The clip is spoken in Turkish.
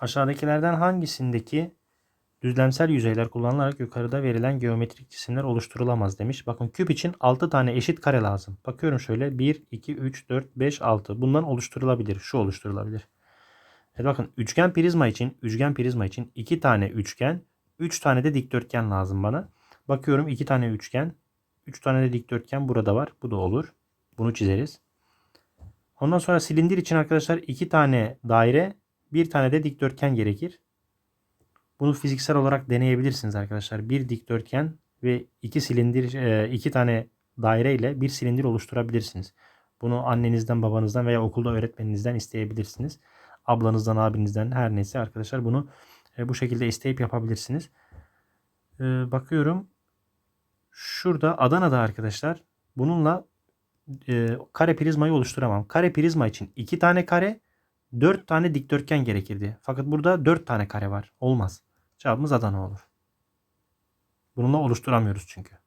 Aşağıdakilerden hangisindeki düzlemsel yüzeyler kullanılarak yukarıda verilen geometrik cisimler oluşturulamaz demiş. Bakın küp için 6 tane eşit kare lazım. Bakıyorum şöyle 1, 2, 3, 4, 5, 6. Bundan oluşturulabilir. Şu oluşturulabilir. Evet bakın üçgen prizma için, üçgen prizma için 2 tane üçgen, 3 tane de dikdörtgen lazım bana. Bakıyorum 2 tane üçgen, 3 tane de dikdörtgen burada var. Bu da olur. Bunu çizeriz. Ondan sonra silindir için arkadaşlar 2 tane daire, bir tane de dikdörtgen gerekir. Bunu fiziksel olarak deneyebilirsiniz arkadaşlar. Bir dikdörtgen ve iki silindir, e, iki tane daire ile bir silindir oluşturabilirsiniz. Bunu annenizden, babanızdan veya okulda öğretmeninizden isteyebilirsiniz. Ablanızdan, abinizden her neyse arkadaşlar bunu e, bu şekilde isteyip yapabilirsiniz. E, Bakıyorum. Şurada Adana'da arkadaşlar bununla kare prizmayı oluşturamam. Kare prizma için iki tane kare, dört tane dikdörtgen gerekirdi. Fakat burada dört tane kare var. Olmaz. Cevabımız Adana olur. Bununla oluşturamıyoruz çünkü.